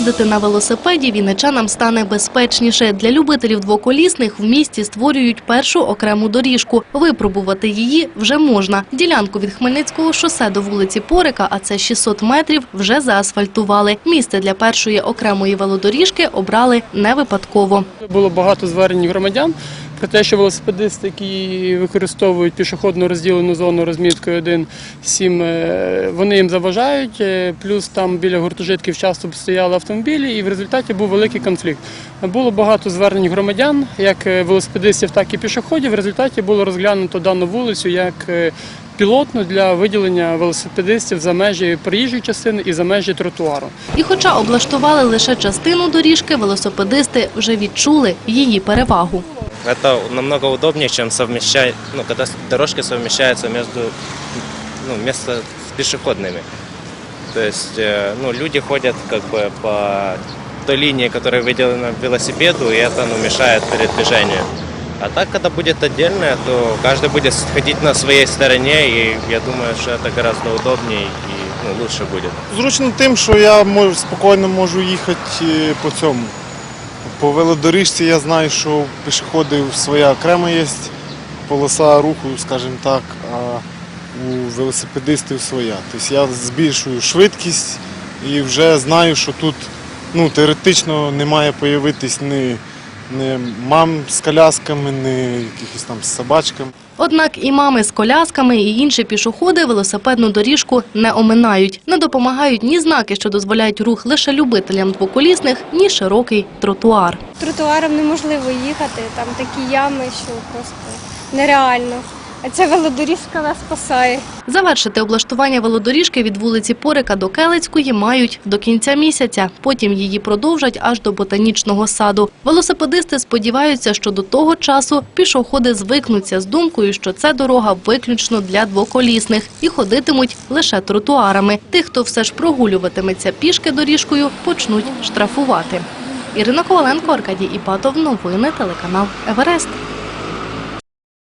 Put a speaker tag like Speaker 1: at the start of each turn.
Speaker 1: Їздити на велосипеді вінничанам стане безпечніше. Для любителів двоколісних в місті створюють першу окрему доріжку. Випробувати її вже можна. Ділянку від Хмельницького шосе до вулиці Порика, а це 600 метрів, вже заасфальтували. Місце для першої окремої велодоріжки обрали не випадково.
Speaker 2: Було багато звернень громадян про те, що велосипедисти, які використовують пішохідну розділену зону розміткою 1.7, е, вони їм заважають. е, Плюс там біля гуртожитків часто стояли автомобілі, і в результаті був великий конфлікт. Було багато звернень громадян, як е, велосипедистів, так і пішоходів. В результаті було розглянуто дану вулицю як пілотну для виділення велосипедистів за межі проїжджої частини і за межі тротуару.
Speaker 1: І хоча облаштували лише частину доріжки, велосипедисти вже відчули її перевагу.
Speaker 3: Это намного удобнее, чем совмещать, ну, когда с- дорожки совмещаются между, ну, вместо с пешеходными. То есть, э, ну, люди ходят как бы по той линии, которая выделена велосипеду, и это, ну, мешает передвижению. А так, когда будет отдельная, то каждый будет ходить на своей стороне, и я думаю, что это гораздо удобнее и ну, лучше будет.
Speaker 4: Зручно тим, що я можу, спокійно можу їхати е, по цьому. По велодоріжці я знаю, що у пішоходів своя окрема є полоса руху, скажімо так, а у велосипедистів своя. Тобто я збільшую швидкість і вже знаю, що тут ну, теоретично не має появитись ні мам з колясками, не якихось там з собачками.
Speaker 1: Однак і мами з колясками, і інші пішоходи велосипедну доріжку не оминають. Не допомагають ні знаки, що дозволяють рух лише любителям двоколісних, ні широкий тротуар.
Speaker 5: Тротуаром неможливо їхати, там такі ями, що просто нереально. А ця велодоріжка нас спасає.
Speaker 1: Завершити облаштування велодоріжки від вулиці Порика до Келецької мають до кінця місяця. Потім її продовжать аж до ботанічного саду. Велосипедисти сподіваються, що до того часу пішоходи звикнуться з думкою, що це дорога виключно для двоколісних і ходитимуть лише тротуарами. Тих, хто все ж прогулюватиметься пішки доріжкою, почнуть штрафувати. Ірина Коваленко, Аркадій Іпатов. Новини телеканал Еверест.